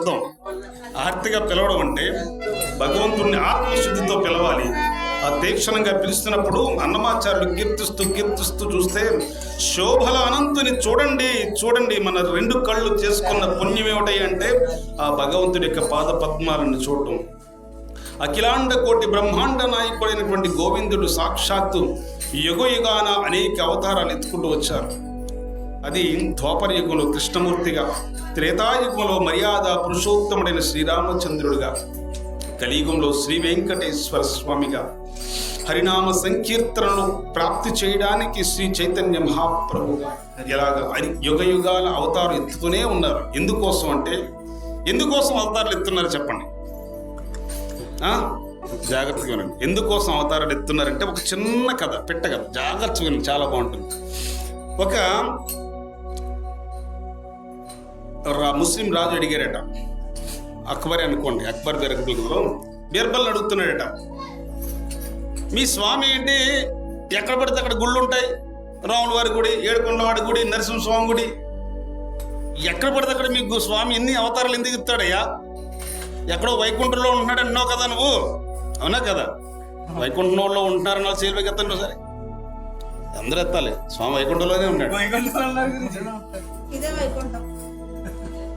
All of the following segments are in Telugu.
అర్థం ఆర్తిగా పిలవడం అంటే భగవంతుడిని ఆత్మశుద్ధితో పిలవాలి. ఆ తీక్షణంగా పిలుస్తున్నప్పుడు అన్నమాచార్యులు కీర్తిస్తూ కీర్తిస్తూ చూస్తే శోభల అనంతుని చూడండి చూడండి మన రెండు కళ్ళు చేసుకున్న పుణ్యం ఏమిటి అంటే ఆ భగవంతుడి యొక్క పాద పద్మాలను చూడటం. అఖిలాండ కోటి బ్రహ్మాండ నాయకుడైనటువంటి గోవిందుడు సాక్షాత్తు యుగ యుగాన అనేక అవతారాలు ఎత్తుకుంటూ వచ్చారు. అది ద్వాపర యుగంలో కృష్ణమూర్తిగా త్రేతాయుగంలో మర్యాద పురుషోత్తముడైన శ్రీరామచంద్రుడిగా కలియుగంలో శ్రీ వెంకటేశ్వర స్వామిగా హరినామ సంకీర్తనను ప్రాప్తి చేయడానికి శ్రీ చైతన్య మహాప్రభుగా ఎలాగ యుగ యుగాల అవతారం ఎత్తుతూనే ఉన్నారు. ఎందుకోసం అంటే ఎందుకోసం అవతారాలు ఎత్తున్నారు చెప్పండి? జాగ్రత్తగా వినండి. ఎందుకోసం అవతారాలు ఎత్తున్నారంటే ఒక చిన్న కథ పెట్ట కథ జాగ్రత్తగా వినండి చాలా బాగుంటుంది. ఒక ముస్లిం రాజు అడిగారట. అక్బర్ అనుకోండి అక్బర్ బీర్బల్లో బీర్బల్ అడుగుతున్నాడట. మీ స్వామి ఏంటి? ఎక్కడ పడితే అక్కడ గుళ్ళు ఉంటాయి రాముల వారి గుడి ఏడుకొండవాడి గుడి నరసింహస్వామి గుడి. ఎక్కడ పడితే అక్కడ మీకు స్వామి ఎన్ని అవతారాలు ఎందుకు ఇస్తాడయ్యా? ఎక్కడో వైకుంఠంలో ఉంటున్నాడు అన్నావు కదా నువ్వు? అవునా కదా? వైకుంఠంలో ఉంటున్నారు నా చేరువకి ఎత్తండి సరే అందరూ ఎత్తాలి. స్వామి వైకుంఠంలోనే ఉన్నాడు. ఇదే వైకుంఠం.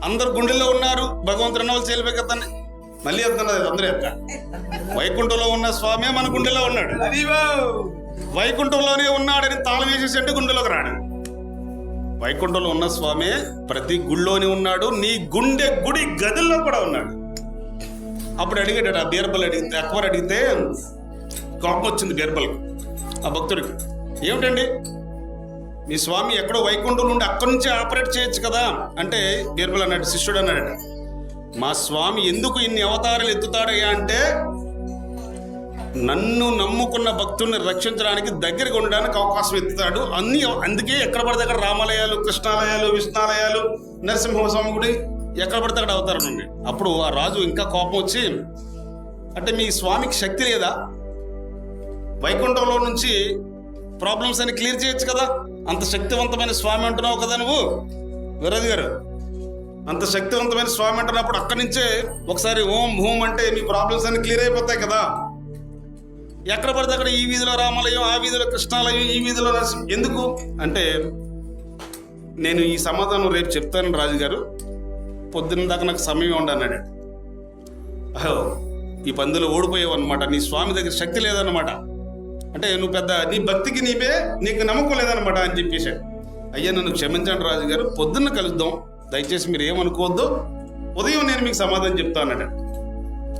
అందరు గుండెల్లో ఉన్నారు. భగవంతుడు అన్న వాళ్ళు చేరువకి ఎత్తండి మళ్ళీ ఎత్తున్నది అందరూ ఎత్త వైకుంఠంలో ఉన్న స్వామి మన గుండెలో ఉన్నాడు. వైకుంఠంలోనే ఉన్నాడని తాళం వేసేసి అంటే గుండెలోకి రాడు. వైకుంఠంలో ఉన్న స్వామి ప్రతి గుళ్ళోనే ఉన్నాడు. నీ గుండె గుడి గదుల్లో కూడా ఉన్నాడు. అప్పుడు అడిగాడు ఆ బీర్బల్ అడిగితే అక్బర్ అడిగితే కోపం వచ్చింది బీర్బల్కి ఆ భక్తుడికి. ఏమిటండి? మీ స్వామి ఎక్కడో వైకుంఠం నుండి అక్కడి నుంచి ఆపరేట్ చేయొచ్చు కదా? అంటే బీర్బల్ అన్నాడు శిష్యుడు అన్నాడు. మా స్వామి ఎందుకు ఇన్ని అవతారాలు ఎత్తుతాడయ్యా అంటే నన్ను నమ్ముకున్న భక్తుల్ని రక్షించడానికి దగ్గరగా ఉండడానికి అవకాశం ఎత్తుతాడు. అన్ని అందుకే ఎక్కడ పడితే అక్కడ రామాలయాలు కృష్ణాలయాలు విష్ణాలయాలు నరసింహస్వామి గుడి ఎక్కడ పడితే అక్కడ అవతారం ఉంది అప్పుడు ఆ రాజు ఇంకా కోపం వచ్చి అంటే మీ స్వామికి శక్తి లేదా? వైకుంఠంలో నుంచి ప్రాబ్లమ్స్ అన్ని క్లియర్ చేయొచ్చు కదా? అంత శక్తివంతమైన స్వామి అంటున్నావు కదా నువ్వు? విరోధి గారు అంత శక్తివంతమైన స్వామి అంటున్నప్పుడు అక్కడి నుంచే ఒకసారి ఓం భూమ్ అంటే మీ ప్రాబ్లమ్స్ అన్ని క్లియర్ అయిపోతాయి కదా. ఎక్కడ పడితే అక్కడ ఈ వీధిలో రామాలయం ఆ వీధిలో కృష్ణాలయం ఈ వీధిలో ఎందుకు? అంటే నేను ఈ సమాధానం రేపు చెప్తాను రాజుగారు పొద్దున్న దాకా నాకు సమయం ఉండన్నాడు అహో ఈ పందులో ఓడిపోయావు అనమాట నీ స్వామి దగ్గర శక్తి లేదన్నమాట. అంటే నువ్వు పెద్ద నీ భక్తికి నీవే నీకు నమ్మకం లేదనమాట అని చెప్పేశాడు అయ్యా నన్ను క్షమించండి రాజుగారు. పొద్దున్న కలుద్దాం. దయచేసి మీరు ఏమనుకోవద్దు. ఉదయం నేను మీకు సమాధానం చెప్తా అన్నాడు.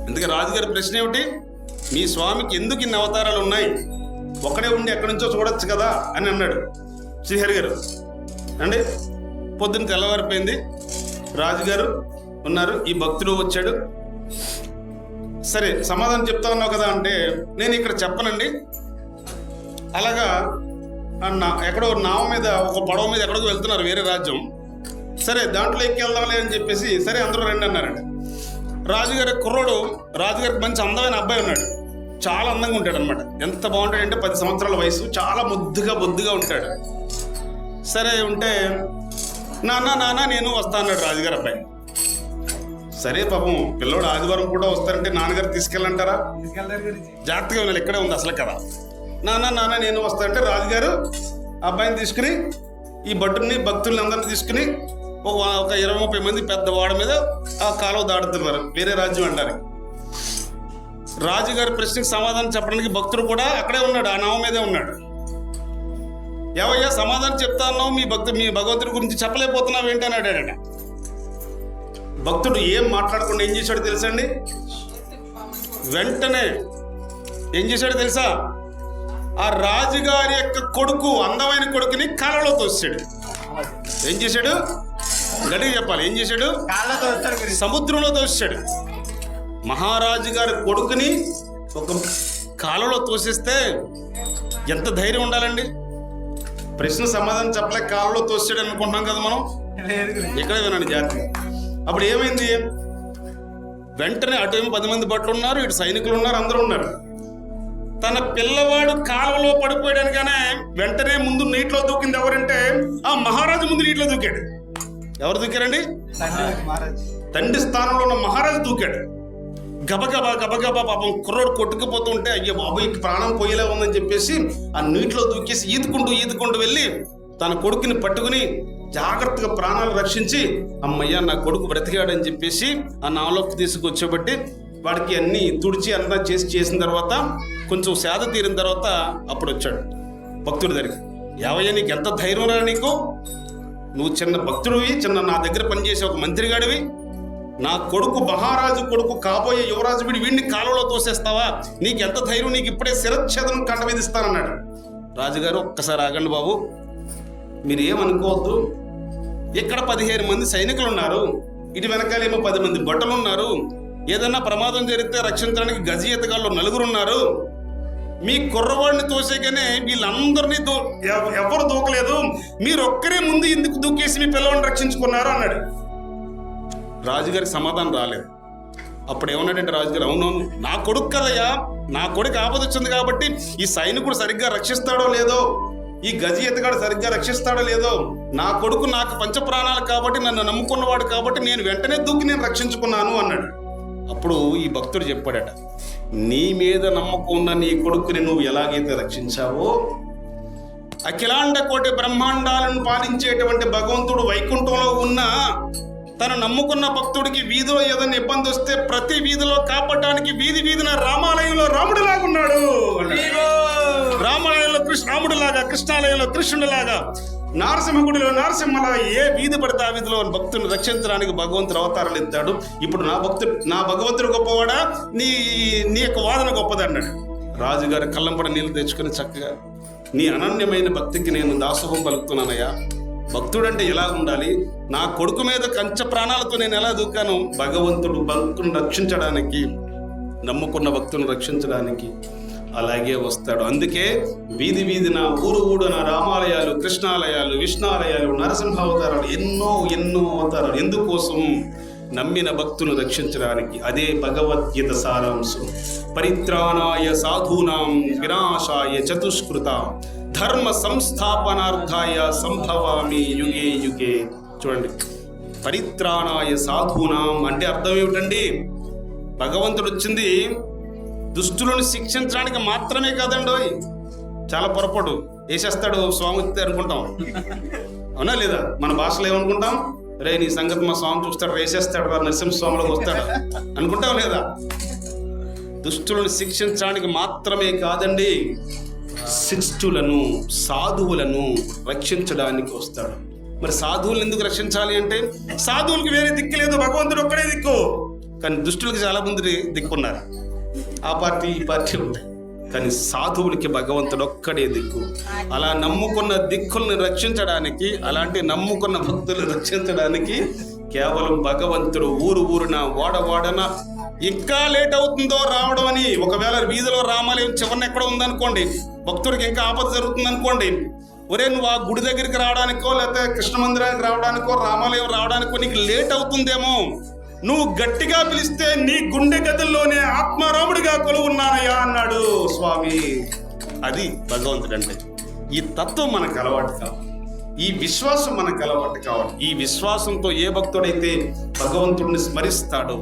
అందుకే రాజుగారి ప్రశ్న ఏమిటి? మీ స్వామికి ఎందుకు ఇన్ని అవతారాలు ఉన్నాయి? ఒక్కడే ఉండి ఎక్కడి నుంచో చూడొచ్చు కదా అని అన్నాడు శ్రీహరి గారు అండి పొద్దున్న తెల్లవారిపోయింది. రాజుగారు ఉన్నారు ఈ భక్తుడు వచ్చాడు. సరే సమాధానం చెప్తా ఉన్నావు కదా అంటే నేను ఇక్కడ చెప్పనండి. అలాగా అన్న ఎక్కడో నావ మీద ఒక పడవ మీద ఎక్కడికో వెళ్తున్నారు వేరే రాజ్యం. సరే దాంట్లో ఎక్కి వెళ్దాంలే అని చెప్పేసి సరే అందరూ రండి అన్నారండి. రాజుగారి కుర్రోడు రాజుగారికి మంచి అందమైన అబ్బాయి ఉన్నాడు. చాలా అందంగా ఉంటాడు అనమాట ఎంత బాగుంటాడంటే పది సంవత్సరాల వయసు చాలా ముద్దుగా బొద్దుగా ఉంటాడు. సరే ఉంటే నాన్న నాన్న నేను వస్తా అన్నాడు రాజుగారి అబ్బాయి. సరే పాపం పిల్లోడు ఆదివారం కూడా వస్తారంటే నాన్నగారు తీసుకెళ్ళంటారా? జాగ్రత్తగా ఉండాలి ఇక్కడే ఉంది అసలు కదా నాన్న నాన్న నేను వస్తానంటే రాజుగారు అబ్బాయిని తీసుకుని ఈ భట్టుని భక్తుల్ని అందరిని తీసుకుని ఒక ఒక ఇరవై ముప్పై మంది పెద్ద వాడ మీద ఆ కాలువ దాడుతున్నారు వేరే రాజ్యం అంటారు రాజుగారి ప్రశ్నకి సమాధానం చెప్పడానికి భక్తుడు కూడా అక్కడే ఉన్నాడు ఆ నావ మీదే ఉన్నాడు. ఏవయ్యా సమాధానం చెప్తా అన్నావు మీ భక్తు మీ భగవంతుడి గురించి చెప్పలేకపోతున్నావు ఏంటి అని అడిగాడట. భక్తుడు ఏం మాట్లాడకుండా ఏం చేశాడు తెలుసండి వెంటనే ఏం చేశాడు తెలుసా? ఆ రాజుగారి యొక్క కొడుకు అందమైన కొడుకుని కాలలో తోసాడు ఏం చేశాడు? గట్టిగా చెప్పాలి. ఏం చేశాడు? సముద్రంలో తోసాడు మహారాజు గారి కొడుకుని ఒక కాలలో తోసేస్తే ఎంత ధైర్యం ఉండాలండి? ప్రశ్న సమాధానం చెప్పలేక కాలలో తోసాడు అనుకుంటున్నాం కదా మనం? ఎక్కడ వినండి జాతి. అప్పుడు ఏమైంది? వెంటనే అటు ఏమో పది మంది భట్లు ఉన్నారు ఇటు సైనికులు ఉన్నారు అందరూ ఉన్నారు. తన పిల్లవాడు కాలువలో పడిపోయాడనగానే వెంటనే ముందు నీటిలో దూకింది ఎవరంటే ఆ మహారాజు ముందు నీటిలో దూకాడు. ఎవరు దూకారండి? తండ్రి తండ్రి స్థానంలో ఉన్న మహారాజు దూకాడు. గబగబా గబగబా పాపం కుర్రోడు కొట్టుకుపోతుంటే అయ్యో బాబు ఈ ప్రాణం పోయేలా ఉందని చెప్పేసి ఆ నీటిలో దూకేసి ఈదుకుంటూ ఈదుకుంటూ వెళ్ళి తన కొడుకుని పట్టుకుని జాగ్రత్తగా ప్రాణాలు రక్షించి అమ్మయ్య నా కొడుకు బ్రతికాడని చెప్పేసి ఆ నాలోకి తీసుకొచ్చేబట్టి వాడికి అన్ని తుడిచి అంతా చేసి చేసిన తర్వాత కొంచెం సేద తీరిన తర్వాత అప్పుడు వచ్చాడు భక్తుడి దగ్గరికి యావయ్య నీకు ఎంత ధైర్యం రా నీకు? నువ్వు చిన్న భక్తుడివి చిన్న నా దగ్గర పనిచేసే ఒక మంత్రిగాడివి. నా కొడుకు మహారాజు కొడుకు కాబోయే యువరాజు వీడి వీడిని కాలువలో తోసేస్తావా? నీకు ఎంత ధైర్యం నీకు ఇప్పుడే శిరచ్ఛేదనం కంట విధిస్తానన్నాడు రాజుగారు ఒక్కసారి ఆగండి బాబు. మీరు ఏమనుకోవద్దు ఇక్కడ పదిహేను మంది సైనికులు ఉన్నారు ఇటు వెనకాలేమో పది మంది బట్టలు ఉన్నారు ఏదైనా ప్రమాదం జరిగితే రక్షించడానికి గజి ఎతగాళ్ళు నలుగురు ఉన్నారు మీ కుర్రవాడిని తోసేగానే వీళ్ళందరినీ దో ఎవ- ఎవరు దూకలేదు. మీరు ఒక్కరే ముందు ఎందుకు దూకేసి మీ పిల్లవాడిని రక్షించుకున్నారు అన్నాడు. రాజుగారికి సమాధానం రాలేదు. అప్పుడు ఏమన్నాడంటే రాజుగారు అవునవును నా కొడుకు కదయ్యా నా కొడుకు ఆపద వచ్చింది కాబట్టి ఈ సైనికుడు సరిగ్గా రక్షిస్తాడో లేదో ఈ గజి ఎతగాడు సరిగ్గా రక్షిస్తాడో లేదో నా కొడుకు నాకు పంచ ప్రాణాలు కాబట్టి నన్ను నమ్ముకున్నవాడు కాబట్టి నేను వెంటనే దూకి నేను రక్షించుకున్నాను అన్నాడు. అప్పుడు ఈ భక్తుడు చెప్పాడట నీ మీద నమ్మకం ఉన్న నీ కొడుకుని నువ్వు ఎలాగైతే రక్షించావో అఖిలాండ కోటి బ్రహ్మాండాలను పాలించేటువంటి భగవంతుడు వైకుంఠంలో ఉన్న తను నమ్ముకున్న భక్తుడికి వీధిలో ఏదైనా ఇబ్బంది వస్తే ప్రతి వీధిలో కాపాడటానికి వీధి వీధిన రామాలయంలో రాముడిలాగా ఉన్నాడు అన్నాడు. రామాలయంలో కృష్ణ రాముడిలాగా కృష్ణాలయంలో కృష్ణుడిలాగా నారసింహగుడిలో నారసింహల ఏ వీధి పడితే ఆ వీధిలో భక్తుని రక్షించడానికి భగవంతుడు అవతారాలు ఎత్తాడు. ఇప్పుడు నా భక్తుడు నా భగవంతుడు గొప్పవాడా? నీ నీ యొక్క వాదన గొప్పది అన్నాడు. రాజుగారు కళ్ళంపడ నీళ్ళు తెచ్చుకొని చక్కగా నీ అనన్యమైన భక్తికి నేను దాసోహం పలుకుతున్నానయ్యా. భక్తుడంటే ఎలా ఉండాలి? నా కొడుకు మీద కంచ ప్రాణాలతో నేను ఎలా దూకాను? భగవంతుడు భక్తుని రక్షించడానికి నమ్ముకున్న భక్తులను రక్షించడానికి అలాగే వస్తాడు. అందుకే వీధి వీధిన ఊరు ఊడున రామాలయాలు కృష్ణాలయాలు విష్ణాలయాలు నరసింహావతారాలు ఎన్నో ఎన్నో అవతారాలు ఎందుకోసం నమ్మిన భక్తును రక్షించడానికి? అదే భగవద్గీత సారాంశం. పరిత్రాణాయ సాధూనాం వినాశాయ చతుష్కృత ధర్మ సంస్థాపనార్థాయ సంభవామి యుగే యుగే. చూడండి. పరిత్రాణాయ సాధూనాం అంటే అర్థం ఏమిటండి? భగవంతుడు వచ్చింది దుష్టులను శిక్షించడానికి మాత్రమే కాదండోయ్ చాలా పొరపాటు. వేసేస్తాడు స్వామి అనుకుంటాం. అవునా లేదా? మన భాషలో ఏమనుకుంటాం? రే నీ సంగతి మా స్వామి చూస్తాడు వేసేస్తాడు రా నరసింహస్వామిలోకి వస్తాడు అనుకుంటాం లేదా? దుష్టులను శిక్షించడానికి మాత్రమే కాదండి. శిష్టులను సాధువులను రక్షించడానికి వస్తాడు. మరి సాధువులను ఎందుకు రక్షించాలి అంటే సాధువులకు వేరే దిక్కు లేదు భగవంతుడు ఒక్కడే దిక్కు. కానీ దుష్టులకు చాలా మంది దిక్కున్నారు. ఆ పార్టీ ఈ పార్టీ ఉంటాయి కానీ సాధువులకి భగవంతుడు ఒక్కడే దిక్కు. అలా నమ్ముకున్న దిక్కుల్ని రక్షించడానికి అలాంటి నమ్ముకున్న భక్తులను రక్షించడానికి కేవలం భగవంతుడు ఊరు ఊరున ఓడ ఓడన ఇంకా లేట్ అవుతుందో రావడం అని ఒకవేళ వీధిలో రామాలయం చివరిన ఎక్కడ ఉందనుకోండి భక్తుడికి ఇంకా ఆపద జరుగుతుంది అనుకోండి ఒరే నువ్వు ఆ గుడి దగ్గరికి రావడానికో లేకపోతే కృష్ణ మందిరానికి రావడానికో రామాలయం రావడానికో నీకు లేట్ అవుతుందేమో. నువ్వు గట్టిగా పిలిస్తే నీ గుండె గదుల్లోనే ఆత్మారాముడిగా కొలువున్నానయ్యా అన్నాడు స్వామి. అది భగవంతుడు అంటే ఈ తత్వం మనకు అలవాటు కావాలి. ఈ విశ్వాసం మనకు అలవాటు కావాలి. ఈ విశ్వాసంతో ఏ భక్తుడైతే భగవంతుడిని స్మరిస్తాడో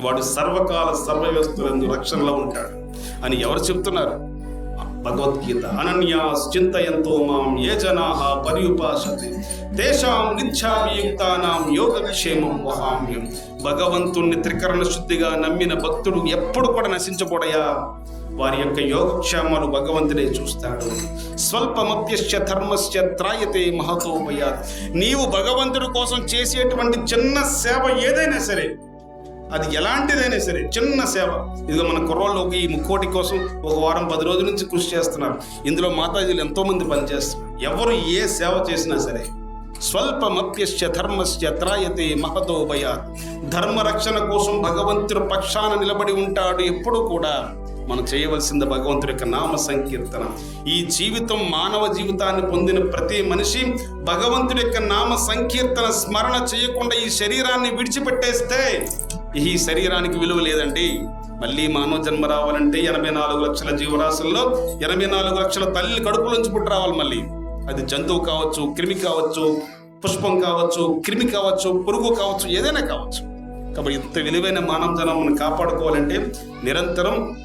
వాడు సర్వకాల సర్వవ్యవస్థలందు రక్షణలో ఉంటాడు అని ఎవరు చెప్తున్నారు? భగవద్గీత. అనన్యాస్ చింతయంతో మాం ఏ జనాహ పర్యుపాసతే. తేషాం నిత్యాభియుక్తానాం యోగక్షేమం వహామ్యం. భగవంతుణ్ణి త్రికరణ శుద్ధిగా నమ్మిన భక్తుడు ఎప్పుడు కూడా నశించబోడయా? వారి యొక్క యోగక్షేమాలు భగవంతుడే చూస్తాడు. స్వల్పమప్యశ్చ ధర్మస్య త్రాయతే మహతోపయాత్. నీవు భగవంతుడి కోసం చేసేటువంటి చిన్న సేవ ఏదైనా సరే అది ఎలాంటిదైనా సరే చిన్న సేవ. ఇదిగో మన కుర్రోళ్ళకి ఈ ముక్కోటి కోసం ఒక వారం పది రోజుల నుంచి కృషి చేస్తున్నారు. ఇందులో మాతాజీలు ఎంతోమంది పనిచేస్తున్నారు. ఎవరు ఏ సేవ చేసినా సరే స్వల్పమప్యశ్చ ధర్మశ్చ త్రాయతే మహతోభయ ధర్మరక్షణ ధర్మ రక్షణ కోసం భగవంతుడు పక్షాన నిలబడి ఉంటాడు ఎప్పుడు కూడా. మనం చేయవలసింది భగవంతుడి యొక్క నామ సంకీర్తన. ఈ జీవితం మానవ జీవితాన్ని పొందిన ప్రతి మనిషి భగవంతుడి యొక్క నామ సంకీర్తన స్మరణ చేయకుండా ఈ శరీరాన్ని విడిచిపెట్టేస్తే ఈ శరీరానికి విలువ లేదండి. మళ్ళీ మానవ జన్మ రావాలంటే ఎనభై నాలుగు లక్షల జీవరాశుల్లో ఎనభై నాలుగు లక్షల తల్లి కడుపులోంచి పుట్టి రావాలి మళ్ళీ. అది జంతువు కావచ్చు క్రిమి కావచ్చు పుష్పం కావచ్చు క్రిమి కావచ్చు పురుగు కావచ్చు ఏదైనా కావచ్చు. కాబట్టి ఇంత విలువైన మానవ జనాలను కాపాడుకోవాలంటే నిరంతరం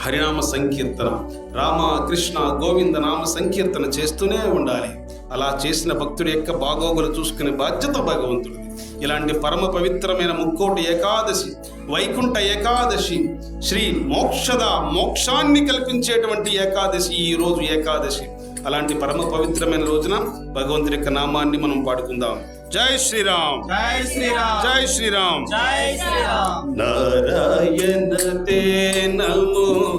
హరినామ సంకీర్తన రామ కృష్ణ గోవింద నామ సంకీర్తన చేస్తూనే ఉండాలి. అలా చేసిన భక్తుడి యొక్క బాగోగులు చూసుకునే బాధ్యత భగవంతుడిది. ఇలాంటి పరమ పవిత్రమైన ముక్కోటి ఏకాదశి వైకుంఠ ఏకాదశి శ్రీ మోక్షద మోక్షాన్ని కల్పించేటువంటి ఏకాదశి ఈ రోజు ఏకాదశి. అలాంటి పరమ పవిత్రమైన రోజున భగవంతుడి యొక్క నామాన్ని మనం పాడుకుందాం. జై శ్రీరామ్. జై శ్రీరామ్. జై శ్రీరామ్. జై శ్రీరామ్. నారాయణ తే నమో